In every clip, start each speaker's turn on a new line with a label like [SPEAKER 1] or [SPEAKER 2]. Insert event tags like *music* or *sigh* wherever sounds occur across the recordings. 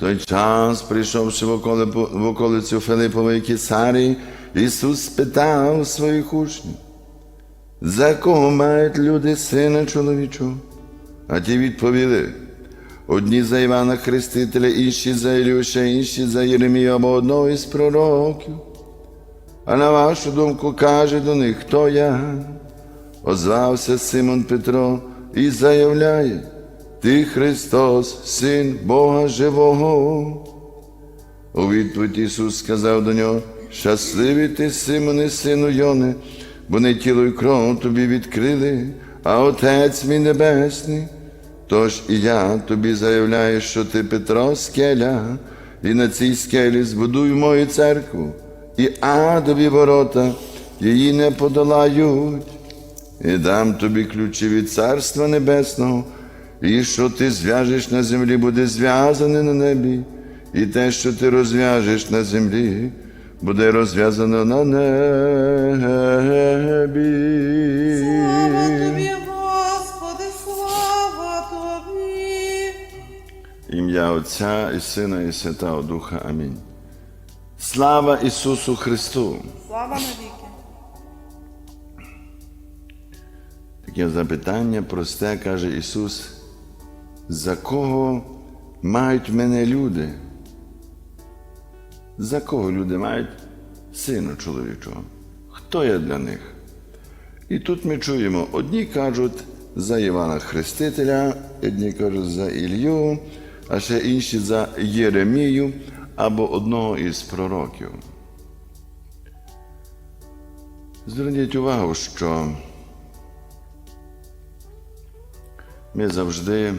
[SPEAKER 1] той час, прийшовши в, околи, в околицю Филипової Кесарії, Ісус спитав своїх учнів, за кого мають люди сина чоловічого? А ті відповіли, одні за Івана Хрестителя, інші за Ілюша, інші за Єремію або одного із пророків. А на вашу думку каже до них, хто я? Озвався Симон Петро і заявляє, Ти Христос, Син Бога Живого. У відповідь Ісус сказав до нього, щасливий ти, Симоне, сину Йоне, бо не тіло й кров тобі відкрили, а Отець мій Небесний. Тож і я тобі заявляю, що ти Петро скеля, і на цій скелі збудуй мою церкву, і адові ворота її не подолають, і дам тобі ключі від Царства Небесного, і що ти зв'яжеш на землі, буде зв'язане на небі, і те, що ти розв'яжеш на землі, буде розв'язано на небі.
[SPEAKER 2] Слава тобі, Господи, слава тобі.
[SPEAKER 1] Ім'я Отця і Сина, і Святого Духа. Амінь. Слава Ісусу Христу!
[SPEAKER 2] Слава навіки.
[SPEAKER 1] Таке запитання просте, каже Ісус, за кого мають мене люди? За кого люди мають сина чоловічого? Хто я для них? І тут ми чуємо, одні кажуть за Івана Хрестителя, одні кажуть за Ілью, а ще інші за Єремію або одного із пророків. Зверніть увагу, що ми завжди,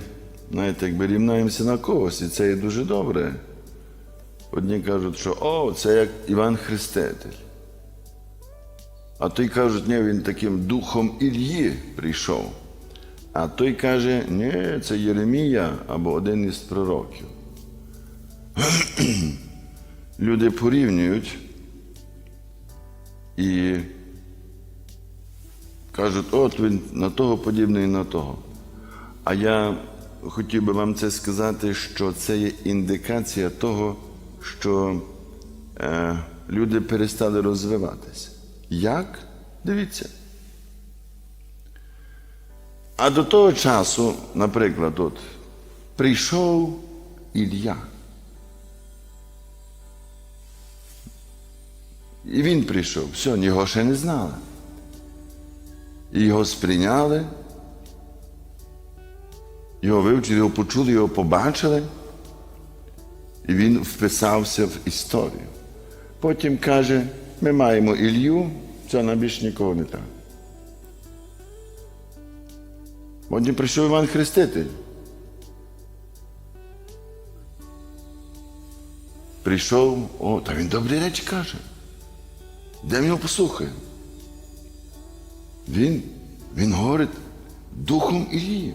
[SPEAKER 1] знаєте, якби рівнаємося на когось, і це є дуже добре. Одні кажуть, що о, це як Іван Хреститель. А той кажуть, ні, він таким духом Ільї прийшов. А той каже, ні, це Єремія або один із пророків. *clears throat* Люди порівнюють і кажуть, от він на того подібний на того. А я хотів би вам це сказати, що це є індикація того, що е, люди перестали розвиватися. Як? Дивіться. А до того часу, наприклад, от, прийшов Ілля. І він прийшов, все, його ще не знали. І його сприйняли, його вивчили, його почули, його побачили, і він вписався в історію. Потім каже, ми маємо Ілью, це нам більше нікого не треба. Потім прийшов Іван Хреститель. Прийшов, о, та він добрі речі каже. Де його послухаємо? Він, він говорить духом Ілії.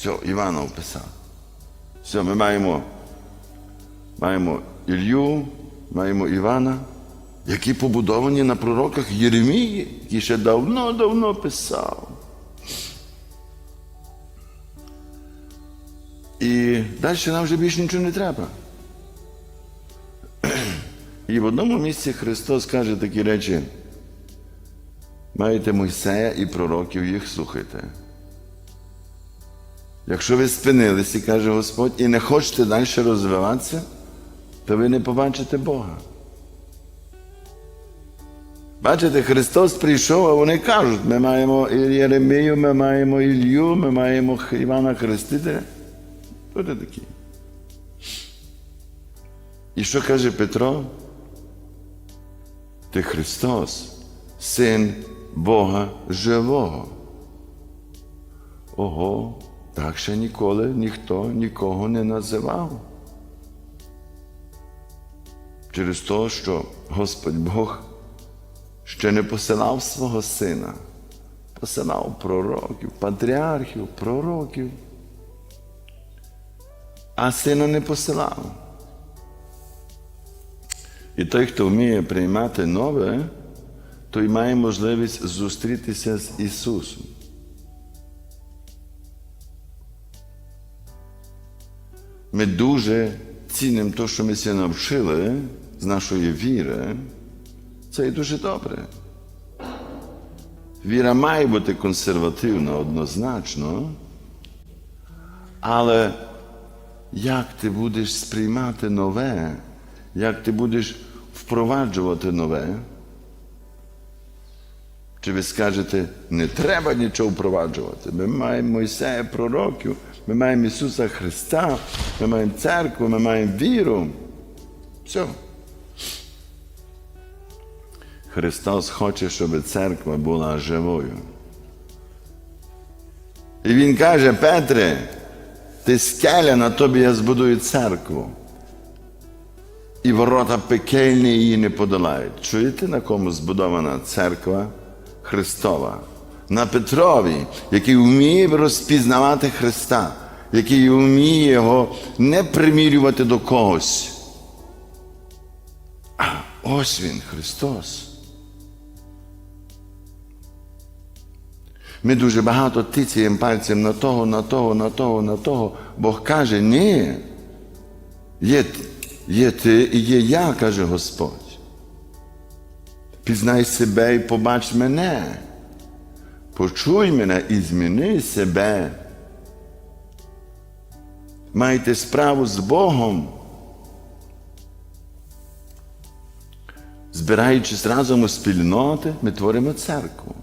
[SPEAKER 1] Все, Івана описав. Все, ми маємо, маємо Ілью, маємо Івана, які побудовані на пророках Єремії, який ще давно-давно писав. І далі нам вже більше нічого не треба. І в одному місці Христос каже такі речі: маєте Мойсея і пророків, їх слухайте. Якщо ви спинилися, каже Господь, і не хочете далі розвиватися, то ви не побачите Бога. Бачите, Христос прийшов, а вони кажуть, ми маємо Єремію, ми маємо Ілью, ми маємо Івана Хрестителя. Хто це такі? І що каже Петро? Ти Христос, Син Бога Живого. Ого, так ще ніколи ніхто нікого не називав. Через те, що Господь Бог ще не посилав свого сина, посилав пророків, патріархів, пророків, а сина не посилав. І той, хто вміє приймати нове, той має можливість зустрітися з Ісусом. Ми дуже цінимо те, що ми ся навчили з нашої віри, це і дуже добре. Віра має бути консервативна однозначно, але як ти будеш сприймати нове, як ти будеш впроваджувати нове? Чи ви скажете, не треба нічого впроваджувати? Ми маємо Мойсея пророків, ми маємо Ісуса Христа, ми маємо церкву, ми маємо віру. Все. Христос хоче, щоб церква була живою. І Він каже, Петре, ти скеля, на тобі я збудую церкву. І ворота пекельні її не подолають. Чуєте, на кому збудована церква Христова? На Петрові, який вміє розпізнавати Христа, який вміє його не примірювати до когось. А ось він, Христос. Ми дуже багато тицяємо пальцем на того, на того, на того, на того. Бог каже, ні. Є, є ти і є я, каже Господь. Пізнай себе і побач мене. Почуй мене і зміни себе. Майте справу з Богом. Збираючись разом у спільноти, ми творимо церкву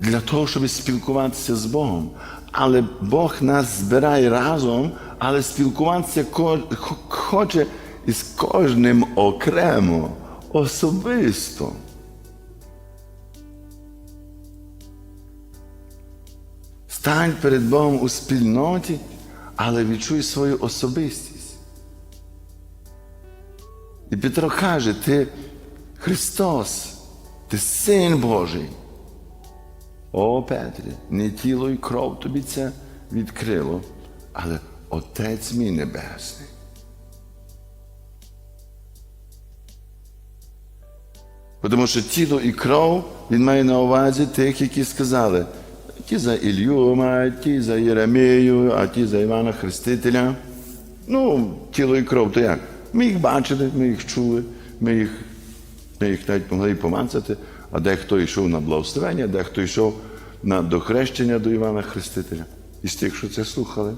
[SPEAKER 1] для того, щоб спілкуватися з Богом. Але Бог нас збирає разом, але спілкуватися хоче із кожним окремо, особисто. Стань перед Богом у спільноті, але відчуй свою особистість. І Петро каже, ти Христос, ти син Божий. О, Петрі, не тіло і кров тобі це відкрило, але Отець мій Небесний. Тому що тіло і кров він має на увазі тих, які сказали, ті за Ілью ті за Єремію, а ті за Івана Хрестителя. Ну, тіло і кров, то як? Ми їх бачили, ми їх чули, ми їх, ми їх навіть могли помацати, а дехто йшов на благословення, дехто йшов на дохрещення до Івана Хрестителя. Із тих, що це слухали.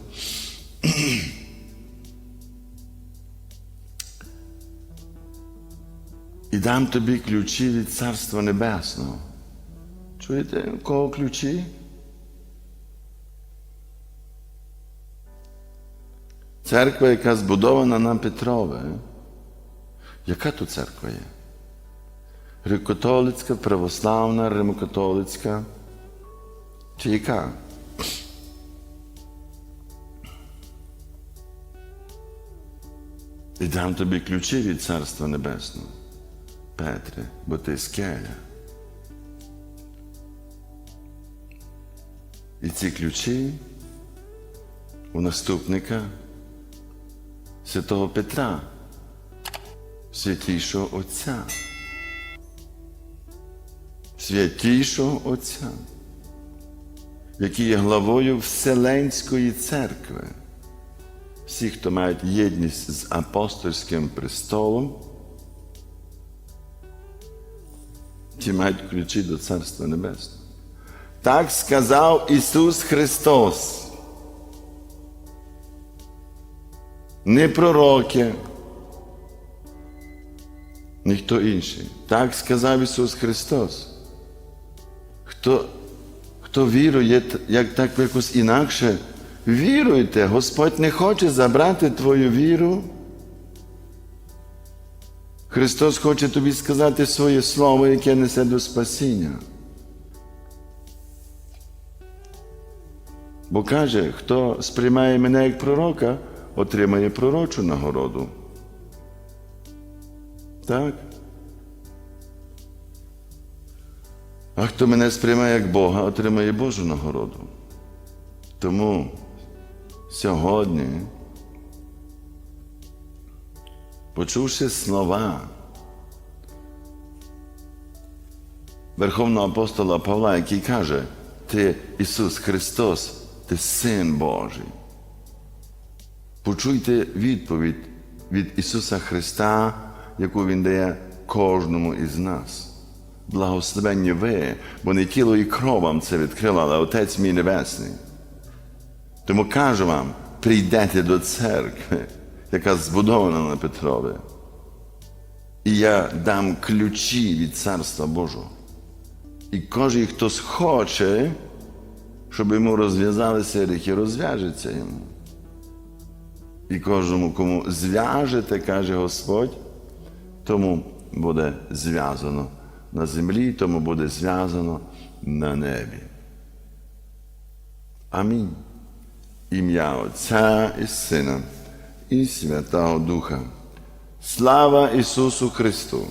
[SPEAKER 1] І дам тобі ключі від Царства Небесного. Чуєте, у кого ключі? Церква, яка збудована на Петрове. Яка тут церква є? Греко-католицька, православна, римокатолицька. Чи яка? І дам тобі ключі від Царства Небесного. Петре, бо ти скеля. І ці ключі у наступника святого Петра, святішого Отця. Святішого Отця, який є главою Вселенської церкви. Всі, хто мають єдність з апостольським престолом, ті мають ключі до Царства Небесного. Так сказав Ісус Христос. Не пророки, ніхто інший. Так сказав Ісус Христос. Хто, хто вірує, як так якось інакше, віруйте, Господь не хоче забрати твою віру. Христос хоче тобі сказати своє слово, яке несе до спасіння. Бо каже, хто сприймає мене як пророка, отримає пророчу нагороду. Так? А хто мене сприймає як Бога, отримає Божу нагороду. Тому сьогодні, почувши слова Верховного апостола Павла, який каже, Ти Ісус Христос, Ти Син Божий. Почуйте відповідь від Ісуса Христа, яку Він дає кожному із нас. Благословенні ви, бо не тіло і кров вам це відкрило, але Отець мій Небесний. Тому кажу вам, прийдете до церкви, яка збудована на Петрові, і я дам ключі від Царства Божого. І кожен, хто схоче, щоб йому розв'язалися ріхи, розв'яжеться йому. І кожному, кому зв'яжете, каже Господь, тому буде зв'язано на землі, тому буде зв'язано на небі. Амінь. Ім'я Отця і Сина і Святого Духа. Слава Ісусу Христу!